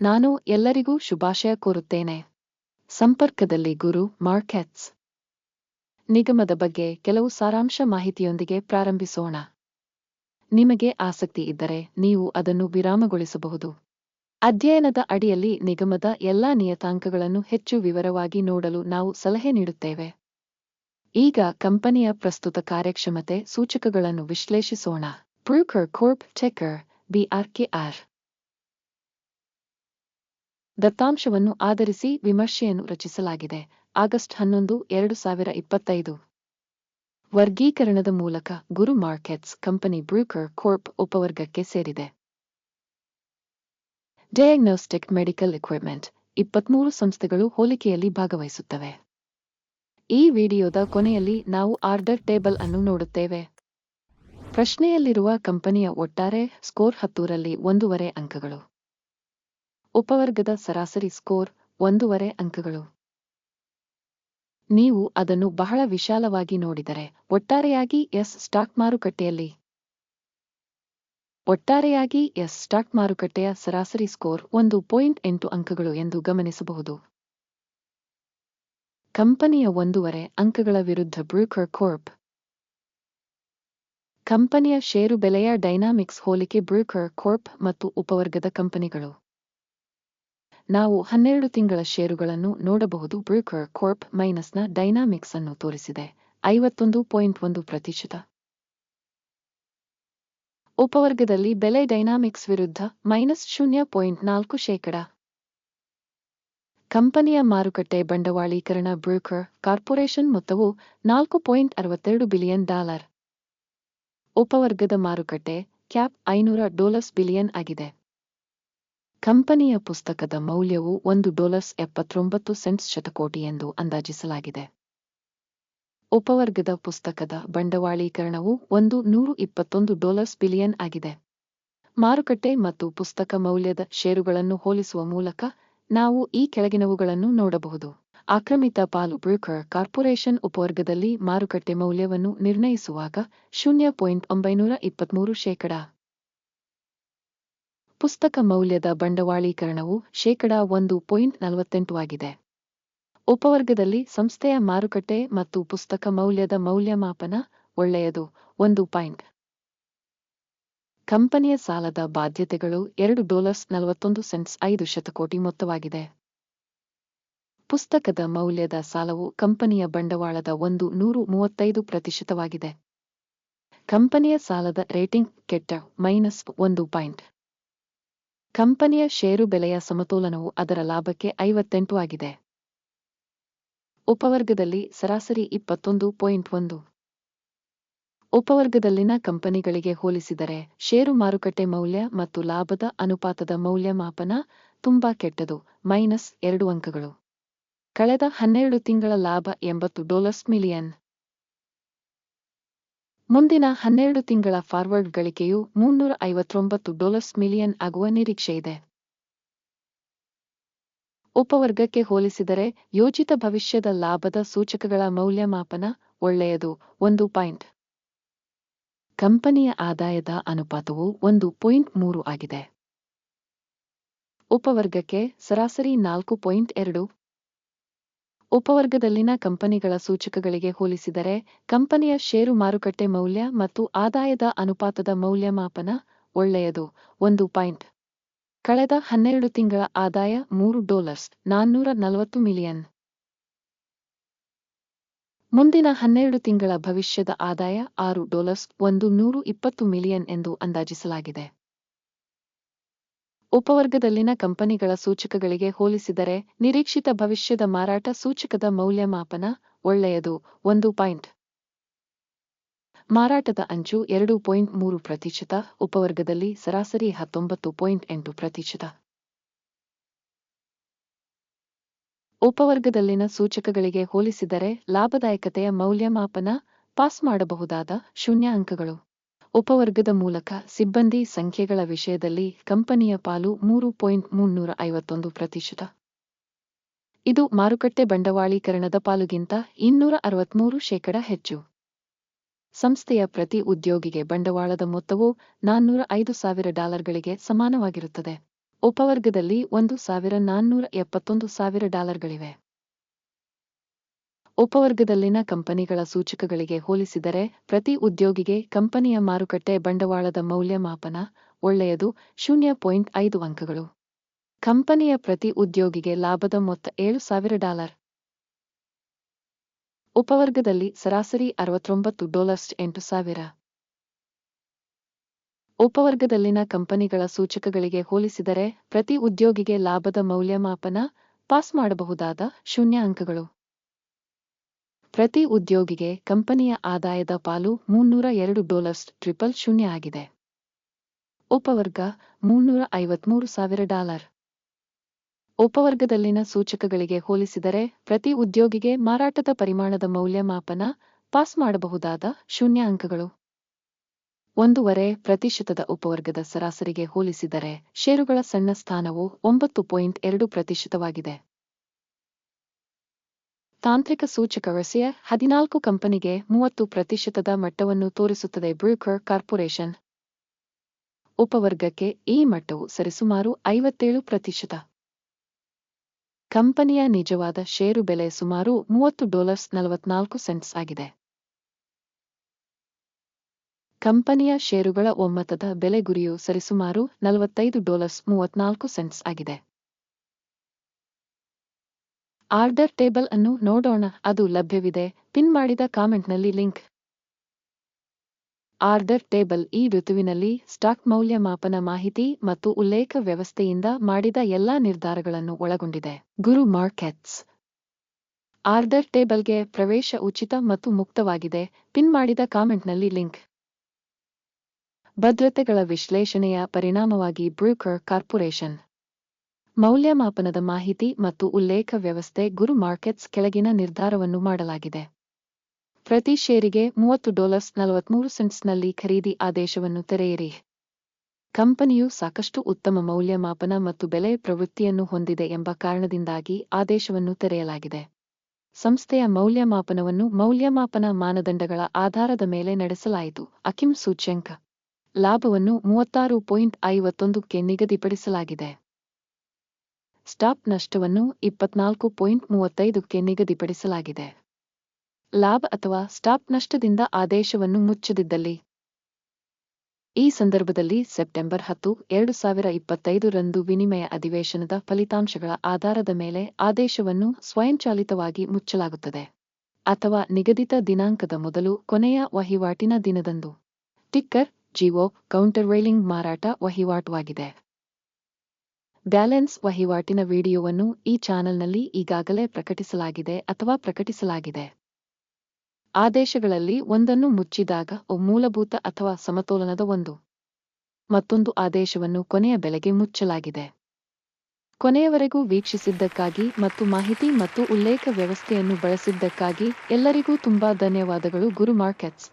ನಾನು ಎಲ್ಲರಿಗೂ ಶುಭಾಶಯ ಕೋರುತ್ತೇನೆ. ಸಂಪರ್ಕದಲ್ಲಿ ಗುರು ಮಾರ್ಕೆಟ್ಸ್ ನಿಗಮದ ಬಗ್ಗೆ ಕೆಲವು ಸಾರಾಂಶ ಮಾಹಿತಿಯೊಂದಿಗೆ ಪ್ರಾರಂಭಿಸೋಣ. ನಿಮಗೆ ಆಸಕ್ತಿ ಇದ್ದರೆ ನೀವು ಅದನ್ನು ವಿರಾಮಗೊಳಿಸಬಹುದು. ಅಧ್ಯಯನದ ಅಡಿಯಲ್ಲಿ ನಿಗಮದ ಎಲ್ಲಾ ನಿಯತಾಂಕಗಳನ್ನು ಹೆಚ್ಚು ವಿವರವಾಗಿ ನೋಡಲು ನಾವು ಸಲಹೆ ನೀಡುತ್ತೇವೆ. ಈಗ ಕಂಪನಿಯ ಪ್ರಸ್ತುತ ಕಾರ್ಯಕ್ಷಮತೆ ಸೂಚಕಗಳನ್ನು ವಿಶ್ಲೇಷಿಸೋಣ. ಪ್ರೂಕರ್ ಕೋರ್ಪ್, ಟೆಕರ್, ಬಿಆರ್ಕೆಆರ್. ದತ್ತಾಂಶವನ್ನು ಆಧರಿಸಿ ವಿಮರ್ಶೆಯನ್ನು ರಚಿಸಲಾಗಿದೆ. ಆಗಸ್ಟ್ ಹನ್ನೊಂದು, ಎರಡು ಸಾವಿರ ಇಪ್ಪತ್ತೈದು. ವರ್ಗೀಕರಣದ ಮೂಲಕ Guru markets company broker corp ಉಪವರ್ಗಕ್ಕೆ ಸೇರಿದೆ. ಡಯಾಗ್ನೋಸ್ಟಿಕ್ ಮೆಡಿಕಲ್ ಇಕ್ವಿಪ್ಮೆಂಟ್ ಇಪ್ಪತ್ಮೂರು ಸಂಸ್ಥೆಗಳು ಹೋಲಿಕೆಯಲ್ಲಿ ಭಾಗವಹಿಸುತ್ತವೆ. ಈ ವಿಡಿಯೋದ ಕೊನೆಯಲ್ಲಿ ನಾವು ಆರ್ಡರ್ ಟೇಬಲ್ ಅನ್ನು ನೋಡುತ್ತೇವೆ. ಪ್ರಶ್ನೆಯಲ್ಲಿರುವ ಕಂಪನಿಯ ಒಟ್ಟಾರೆ ಸ್ಕೋರ್ ಹತ್ತೂರಲ್ಲಿ ಒಂದೂವರೆ ಅಂಕಗಳು. ಉಪವರ್ಗದ ಸರಾಸರಿ ಸ್ಕೋರ್ ಒಂದೂವರೆ ಅಂಕಗಳು. ನೀವು ಅದನ್ನು ಬಹಳ ವಿಶಾಲವಾಗಿ ನೋಡಿದರೆ ಒಟ್ಟಾರೆಯಾಗಿ ಎಸ್ ಸ್ಟಾಕ್ ಮಾರುಕಟ್ಟೆಯಲ್ಲಿ. ಒಟ್ಟಾರೆಯಾಗಿ ಎಸ್ ಸ್ಟಾಕ್ ಮಾರುಕಟ್ಟೆಯ ಸರಾಸರಿ ಸ್ಕೋರ್ ಒಂದು ಪಾಯಿಂಟ್ ಎಂಟು ಅಂಕಗಳು ಎಂದು ಗಮನಿಸಬಹುದು. ಕಂಪನಿಯ ಒಂದೂವರೆ ಅಂಕಗಳ ವಿರುದ್ಧ ಬ್ರೂಕರ್ ಕೋರ್ಪ್. ಕಂಪನಿಯ ಷೇರು ಬೆಲೆಯ ಡೈನಾಮಿಕ್ಸ್ ಹೋಲಿಕೆ ಬ್ರೂಕರ್ ಕೋರ್ಪ್ ಮತ್ತು ಉಪವರ್ಗದ ಕಂಪನಿಗಳು. ನಾವು ಹನ್ನೆರಡು ತಿಂಗಳ ಷೇರುಗಳನ್ನು ನೋಡಬಹುದು. ಬ್ರೂಕರ್ ಕೋರ್ಪ್ ಮೈನಸ್ನ ಡೈನಾಮಿಕ್ಸ್ ಅನ್ನು ತೋರಿಸಿದೆ. ಐವತ್ತೊಂದು ಪಾಯಿಂಟ್ ಒಂದು ಪ್ರತಿಶತ. ಉಪವರ್ಗದಲ್ಲಿ ಬೆಲೆ ಡೈನಾಮಿಕ್ಸ್ ವಿರುದ್ಧ ಮೈನಸ್ ಶೂನ್ಯ ಪಾಯಿಂಟ್ ನಾಲ್ಕು ಶೇಕಡ. ಕಂಪನಿಯ ಮಾರುಕಟ್ಟೆ ಬಂಡವಾಳೀಕರಣ ಬ್ರೂಕರ್ ಕಾರ್ಪೊರೇಷನ್ ಮೊತ್ತವು ನಾಲ್ಕು ಪಾಯಿಂಟ್ ಅರವತ್ತೆರಡು ಬಿಲಿಯನ್ ಡಾಲರ್. ಉಪವರ್ಗದ ಮಾರುಕಟ್ಟೆ ಕ್ಯಾಪ್ ಐನೂರ ಡಾಲರ್ಸ್ ಬಿಲಿಯನ್ ಆಗಿದೆ. ಕಂಪನಿಯ ಪುಸ್ತಕದ ಮೌಲ್ಯವು ಒಂದು ಡಾಲರ್ಸ್ ಎಪ್ಪತ್ತೊಂಬತ್ತು ಸೆಂಟ್ಸ್ ಶತಕೋಟಿ ಎಂದು ಅಂದಾಜಿಸಲಾಗಿದೆ. ಉಪವರ್ಗದ ಪುಸ್ತಕದ ಬಂಡವಾಳೀಕರಣವು ಒಂದು ನೂರು ಇಪ್ಪತ್ತೊಂದು ಡಾಲರ್ಸ್ ಬಿಲಿಯನ್ ಆಗಿದೆ. ಮಾರುಕಟ್ಟೆ ಮತ್ತು ಪುಸ್ತಕ ಮೌಲ್ಯದ ಷೇರುಗಳನ್ನು ಹೋಲಿಸುವ ಮೂಲಕ ನಾವು ಈ ಕೆಳಗಿನವುಗಳನ್ನು ನೋಡಬಹುದು. ಆಕ್ರಮಿತ ಪಾಲು ಬ್ರೂಕರ್ ಕಾರ್ಪೊರೇಷನ್ ಉಪವರ್ಗದಲ್ಲಿ ಮಾರುಕಟ್ಟೆ ಮೌಲ್ಯವನ್ನು ನಿರ್ಣಯಿಸುವಾಗ ಶೂನ್ಯ ಪಾಯಿಂಟ್ ಒಂಬೈನೂರ ಇಪ್ಪತ್ಮೂರು ಶೇಕಡ. ಪುಸ್ತಕ ಮೌಲ್ಯದ ಬಂಡವಾಳೀಕರಣವು ಶೇಕಡ ಒಂದು ಪಾಯಿಂಟ್ ನಲವತ್ತೆಂಟು ಆಗಿದೆ. ಉಪವರ್ಗದಲ್ಲಿ ಸಂಸ್ಥೆಯ ಮಾರುಕಟ್ಟೆ ಮತ್ತು ಪುಸ್ತಕ ಮೌಲ್ಯದ ಮೌಲ್ಯಮಾಪನ ಒಳ್ಳೆಯದು, ಒಂದು ಪಾಯಿಂಟ್. ಕಂಪನಿಯ ಸಾಲದ ಬಾಧ್ಯತೆಗಳು ಎರಡು ಡಾಲರ್ಸ್ ನಲವತ್ತೊಂದು ಸೆಂಟ್ಸ್ ಐದು ಶತಕೋಟಿ ಮೊತ್ತವಾಗಿದೆ. ಪುಸ್ತಕದ ಮೌಲ್ಯದ ಸಾಲವು ಕಂಪನಿಯ ಬಂಡವಾಳದ ಒಂದು ನೂರು ಮೂವತ್ತೈದು ಪ್ರತಿಶತವಾಗಿದೆ. ಕಂಪನಿಯ ಸಾಲದ ರೇಟಿಂಗ್ ಕೆಟ್ಟ, ಮೈನಸ್ ಒಂದು ಪಾಯಿಂಟ್. ಕಂಪನಿಯ ಷೇರು ಬೆಲೆಯ ಸಮತೋಲನವು ಅದರ ಲಾಭಕ್ಕೆ ಐವತ್ತೆಂಟು ಆಗಿದೆ. ಉಪವರ್ಗದಲ್ಲಿ ಸರಾಸರಿ ಇಪ್ಪತ್ತೊಂದು ಪಾಯಿಂಟ್ ಒಂದು. ಉಪವರ್ಗದಲ್ಲಿನ ಕಂಪನಿಗಳಿಗೆ ಹೋಲಿಸಿದರೆ ಷೇರು ಮಾರುಕಟ್ಟೆ ಮೌಲ್ಯ ಮತ್ತು ಲಾಭದ ಅನುಪಾತದ ಮೌಲ್ಯಮಾಪನ ತುಂಬಾ ಕೆಟ್ಟದು, ಮೈನಸ್ ಎರಡು ಅಂಕಗಳು. ಕಳೆದ ಹನ್ನೆರಡು ತಿಂಗಳ ಲಾಭ ಎಂಬತ್ತು ಡಾಲರ್ಸ್ ಮಿಲಿಯನ್. ಮುಂದಿನ ಹನ್ನೆರಡು ತಿಂಗಳ ಫಾರ್ವರ್ಡ್ ಗಳಿಕೆಯು ಮುನ್ನೂರ ಐವತ್ತೊಂಬತ್ತು ಡಾಲರ್ಸ್ ಮಿಲಿಯನ್ ಆಗುವ ನಿರೀಕ್ಷೆಯಿದೆ ಉಪವರ್ಗಕ್ಕೆ ಹೋಲಿಸಿದರೆ ಯೋಜಿತ ಭವಿಷ್ಯದ ಲಾಭದ ಸೂಚಕಗಳ ಮೌಲ್ಯಮಾಪನ ಒಳ್ಳೆಯದು, ಒಂದು ಪಾಯಿಂಟ್. ಕಂಪನಿಯ ಆದಾಯದ ಅನುಪಾತವು ಒಂದು ಪಾಯಿಂಟ್ ಮೂರು ಆಗಿದೆ. ಉಪವರ್ಗಕ್ಕೆ ಸರಾಸರಿ ನಾಲ್ಕು ಪಾಯಿಂಟ್ ಎರಡು ಉಪವರ್ಗದಲ್ಲಿನ ಕಂಪನಿಗಳ ಸೂಚಕಗಳಿಗೆ ಹೋಲಿಸಿದರೆ, ಕಂಪನಿಯ ಷೇರು ಮಾರುಕಟ್ಟೆ ಮೌಲ್ಯ ಮತ್ತು ಆದಾಯದ ಅನುಪಾತದ ಮೌಲ್ಯಮಾಪನ ಒಳ್ಳೆಯದು. ಒಂದು ಪಾಯಿಂಟ್. ಕಳೆದ ಹನ್ನೆರಡು ತಿಂಗಳ ಆದಾಯ ಮೂರು ಡಾಲರ್ಸ್ ನಾನ್ನೂರ ನಲವತ್ತು ಮಿಲಿಯನ್. ಮುಂದಿನ ಹನ್ನೆರಡು ತಿಂಗಳ ಭವಿಷ್ಯದ ಆದಾಯ ಆರು ಡಾಲರ್ಸ್ ಒಂದು ನೂರು ಇಪ್ಪತ್ತು ಮಿಲಿಯನ್ ಎಂದು ಅಂದಾಜಿಸಲಾಗಿದೆ. ಉಪವರ್ಗದಲ್ಲಿನ ಕಂಪನಿಗಳ ಸೂಚಕಗಳಿಗೆ ಹೋಲಿಸಿದರೆ, ನಿರೀಕ್ಷಿತ ಭವಿಷ್ಯದ ಮಾರಾಟ ಸೂಚಕದ ಮೌಲ್ಯಮಾಪನ ಒಳ್ಳೆಯದು, ಒಂದು ಪಾಯಿಂಟ್. ಮಾರಾಟದ ಅಂಚು ಎರಡು ಪಾಯಿಂಟ್ ಮೂರು ಪ್ರತಿಶತ, ಉಪವರ್ಗದಲ್ಲಿ ಸರಾಸರಿ ಹತ್ತೊಂಬತ್ತು ಪಾಯಿಂಟ್ ಎಂಟು ಪ್ರತಿಶತ. ಉಪವರ್ಗದಲ್ಲಿನ ಸೂಚಕಗಳಿಗೆ ಹೋಲಿಸಿದರೆ, ಲಾಭದಾಯಕತೆಯ ಮೌಲ್ಯಮಾಪನ ಪಾಸ್ ಮಾಡಬಹುದಾದ ಶೂನ್ಯ ಅಂಕಗಳು. ಉಪವರ್ಗದ ಮೂಲಕ ಸಿಬ್ಬಂದಿ ಸಂಖ್ಯೆಗಳ ವಿಷಯದಲ್ಲಿ ಕಂಪನಿಯ ಪಾಲು ಮೂರು ಪಾಯಿಂಟ್ ಮುನ್ನೂರ ಐವತ್ತೊಂದು ಪ್ರತಿಶತ. ಇದು ಮಾರುಕಟ್ಟೆ ಬಂಡವಾಳೀಕರಣದ ಪಾಲುಗಿಂತ ಇನ್ನೂರ ಅರವತ್ಮೂರು ಶೇಕಡ ಹೆಚ್ಚು. ಸಂಸ್ಥೆಯ ಪ್ರತಿ ಉದ್ಯೋಗಿಗೆ ಬಂಡವಾಳದ ಮೊತ್ತವು ನಾನ್ನೂರ ಐದು ಸಾವಿರ ಡಾಲರ್ಗಳಿಗೆ ಸಮಾನವಾಗಿರುತ್ತದೆ. ಉಪವರ್ಗದಲ್ಲಿ ಒಂದು ಸಾವಿರ ನಾನ್ನೂರ ಎಪ್ಪತ್ತೊಂದು ಸಾವಿರ ಡಾಲರ್ಗಳಿವೆ. ಉಪವರ್ಗದಲ್ಲಿನ ಕಂಪನಿಗಳ ಸೂಚಕಗಳಿಗೆ ಹೋಲಿಸಿದರೆ, ಪ್ರತಿ ಉದ್ಯೋಗಿಗೆ ಕಂಪನಿಯ ಮಾರುಕಟ್ಟೆ ಬಂಡವಾಳದ ಮೌಲ್ಯಮಾಪನ ಒಳ್ಳೆಯದು, ಶೂನ್ಯ ಪಾಯಿಂಟ್ ಐದು ಅಂಕಗಳು. ಕಂಪನಿಯ ಪ್ರತಿ ಉದ್ಯೋಗಿಗೆ ಲಾಭದ ಮೊತ್ತ ಏಳು ಸಾವಿರ ಡಾಲರ್. ಉಪವರ್ಗದಲ್ಲಿ ಸರಾಸರಿ ಅರವತ್ತೊಂಬತ್ತು ಡಾಲರ್ಸ್ ಎಂಟು ಸಾವಿರ. ಉಪವರ್ಗದಲ್ಲಿನ ಕಂಪನಿಗಳ ಸೂಚಕಗಳಿಗೆ ಹೋಲಿಸಿದರೆ, ಪ್ರತಿ ಉದ್ಯೋಗಿಗೆ ಲಾಭದ ಮೌಲ್ಯಮಾಪನ ಪಾಸ್ ಮಾಡಬಹುದಾದ ಶೂನ್ಯ ಅಂಕಗಳು. ಪ್ರತಿ ಉದ್ಯೋಗಿಗೆ ಕಂಪನಿಯ ಆದಾಯದ ಪಾಲು ಮುನ್ನೂರ ಎರಡು ಡಾಲರ್ಸ್ ಟ್ರಿಪಲ್ ಶೂನ್ಯ ಆಗಿದೆ. ಉಪವರ್ಗ ಮುನ್ನೂರ ಐವತ್ಮೂರು ಸಾವಿರ ಡಾಲರ್. ಉಪವರ್ಗದಲ್ಲಿನ ಸೂಚಕಗಳಿಗೆ ಹೋಲಿಸಿದರೆ ಪ್ರತಿ ಉದ್ಯೋಗಿಗೆ ಮಾರಾಟದ ಪರಿಮಾಣದ ಮೌಲ್ಯಮಾಪನ ಪಾಸ್ ಮಾಡಬಹುದಾದ ಶೂನ್ಯ ಅಂಕಗಳು. ಒಂದೂವರೆ ಪ್ರತಿಶತದ ಉಪವರ್ಗದ ಸರಾಸರಿಗೆ ಹೋಲಿಸಿದರೆ ಷೇರುಗಳ ಸಣ್ಣ ಸ್ಥಾನವು ಒಂಬತ್ತು ಪಾಯಿಂಟ್ ಎರಡು ಪ್ರತಿಶತವಾಗಿದೆ. ತಾಂತ್ರಿಕ ಸೂಚಕ ರಸಿಯ ಹದಿನಾಲ್ಕು ಕಂಪನಿಗೆ ಮೂವತ್ತು ಪ್ರತಿಶತದ ಮಟ್ಟವನ್ನು ತೋರಿಸುತ್ತದೆ ಬ್ರೂಕರ್ ಕಾರ್ಪೊರೇಷನ್. ಉಪವರ್ಗಕ್ಕೆ ಈ ಮಟ್ಟವು ಸರಿಸುಮಾರು ಐವತ್ತೇಳು ಪ್ರತಿಶತ. ಕಂಪನಿಯ ನಿಜವಾದ ಷೇರು ಬೆಲೆ ಸುಮಾರು ಮೂವತ್ತು ಡಾಲರ್ಸ್ ನಲವತ್ನಾಲ್ಕು ಸೆಂಟ್ಸ್ ಆಗಿದೆ. ಕಂಪನಿಯ ಷೇರುಗಳ ಒಮ್ಮತದ ಬೆಲೆ ಗುರಿಯು ಸರಿಸುಮಾರು ನಲವತ್ತೈದು ಡಾಲರ್ಸ್ ಮೂವತ್ನಾಲ್ಕು ಸೆಂಟ್ಸ್ ಆಗಿದೆ. ಆರ್ಡರ್ ಟೇಬಲ್ ಅನ್ನು ನೋಡೋಣ, ಅದು ಲಭ್ಯವಿದೆ. ಪಿನ್ ಮಾಡಿದ ಕಾಮೆಂಟ್ನಲ್ಲಿ ಲಿಂಕ್. ಆರ್ಡರ್ ಟೇಬಲ್ ಈ ಋತುವಿನಲ್ಲಿ ಸ್ಟಾಕ್ ಮೌಲ್ಯಮಾಪನ ಮಾಹಿತಿ ಮತ್ತು ಉಲ್ಲೇಖ ವ್ಯವಸ್ಥೆಯಿಂದ ಮಾಡಿದ ಎಲ್ಲಾ ನಿರ್ಧಾರಗಳನ್ನು ಒಳಗೊಂಡಿದೆ. ಗುರು ಮಾರ್ಕೆಟ್ಸ್. ಆರ್ಡರ್ ಟೇಬಲ್ಗೆ ಪ್ರವೇಶ ಉಚಿತ ಮತ್ತು ಮುಕ್ತವಾಗಿದೆ. ಪಿನ್ ಮಾಡಿದ ಕಾಮೆಂಟ್ನಲ್ಲಿ ಲಿಂಕ್. ಭದ್ರತೆಗಳ ವಿಶ್ಲೇಷಣೆಯ ಪರಿಣಾಮವಾಗಿ ಬ್ರೂಕರ್ ಕಾರ್ಪೊರೇಷನ್. ಮೌಲ್ಯಮಾಪನದ ಮಾಹಿತಿ ಮತ್ತು ಉಲ್ಲೇಖ ವ್ಯವಸ್ಥೆ ಗುರು ಮಾರ್ಕೆಟ್ಸ್ ಕೆಳಗಿನ ನಿರ್ಧಾರವನ್ನು ಮಾಡಲಾಗಿದೆ. ಪ್ರತಿ ಷೇರಿಗೆ ಮೂವತ್ತು ಡಾಲರ್ಸ್ ನಲವತ್ಮೂರು ಸೆಂಟ್ಸ್ನಲ್ಲಿ ಖರೀದಿ ಆದೇಶವನ್ನು ತೆರೆಯಿರಿ. ಕಂಪನಿಯು ಸಾಕಷ್ಟು ಉತ್ತಮ ಮೌಲ್ಯಮಾಪನ ಮತ್ತು ಬೆಲೆ ಪ್ರವೃತ್ತಿಯನ್ನು ಹೊಂದಿದೆ ಎಂಬ ಕಾರಣದಿಂದಾಗಿ ಆದೇಶವನ್ನು ತೆರೆಯಲಾಗಿದೆ. ಸಂಸ್ಥೆಯ ಮೌಲ್ಯಮಾಪನವನ್ನು ಮೌಲ್ಯಮಾಪನ ಮಾನದಂಡಗಳ ಆಧಾರದ ಮೇಲೆ ನಡೆಸಲಾಯಿತು ಅಕಿಂ ಸೂಚ್ಯಂಕ. ಲಾಭವನ್ನು ಮೂವತ್ತಾರು ಪಾಯಿಂಟ್ ಐವತ್ತೊಂದಕ್ಕೆ ನಿಗದಿಪಡಿಸಲಾಗಿದೆ. ಸ್ಟಾಪ್ ನಷ್ಟವನ್ನು ಇಪ್ಪತ್ನಾಲ್ಕು ಪಾಯಿಂಟ್ ಮೂವತ್ತೈದಕ್ಕೆ ನಿಗದಿಪಡಿಸಲಾಗಿದೆ. ಲಾಭ ಅಥವಾ ಸ್ಟಾಪ್ ನಷ್ಟದಿಂದ ಆದೇಶವನ್ನು ಮುಚ್ಚದಿದ್ದಲ್ಲಿ. ಈ ಸಂದರ್ಭದಲ್ಲಿ ಸೆಪ್ಟೆಂಬರ್ ಹತ್ತು, ಎರಡು ಸಾವಿರ ಇಪ್ಪತ್ತೈದು ರಂದು ವಿನಿಮಯ ಅಧಿವೇಶನದ ಫಲಿತಾಂಶಗಳ ಆಧಾರದ ಮೇಲೆ ಆದೇಶವನ್ನು ಸ್ವಯಂಚಾಲಿತವಾಗಿ ಮುಚ್ಚಲಾಗುತ್ತದೆ. ಅಥವಾ ನಿಗದಿತ ದಿನಾಂಕದ ಮೊದಲು ಕೊನೆಯ ವಹಿವಾಟಿನ ದಿನದಂದು. ಟಿಕ್ಕರ್, ಜಿಒ, ಕೌಂಟರ್ ವೈಲಿಂಗ್ ಮಾರಾಟ ವಹಿವಾಟುವಾಗಿದೆ. ಬ್ಯಾಲೆನ್ಸ್ ವಹಿವಾಟಿನ ವಿಡಿಯೋವನ್ನು ಈ ಚಾನೆಲ್ನಲ್ಲಿ ಈಗಾಗಲೇ ಪ್ರಕಟಿಸಲಾಗಿದೆ ಅಥವಾ ಪ್ರಕಟಿಸಲಾಗಿದೆ. ಆದೇಶಗಳಲ್ಲಿ ಒಂದನ್ನು ಮುಚ್ಚಿದಾಗ ಮೂಲಭೂತ ಅಥವಾ ಸಮತೋಲನದ ಒಂದು. ಮತ್ತೊಂದು ಆದೇಶವನ್ನು ಕೊನೆಯ ಬೆಲೆಗೆ ಮುಚ್ಚಲಾಗಿದೆ. ಕೊನೆಯವರೆಗೂ ವೀಕ್ಷಿಸಿದ್ದಕ್ಕಾಗಿ ಮತ್ತು ಮಾಹಿತಿ ಮತ್ತು ಉಲ್ಲೇಖ ವ್ಯವಸ್ಥೆಯನ್ನು ಬಳಸಿದ್ದಕ್ಕಾಗಿ ಎಲ್ಲರಿಗೂ ತುಂಬಾ ಧನ್ಯವಾದಗಳು ಗುರು ಮಾರ್ಕೆಟ್ಸ್.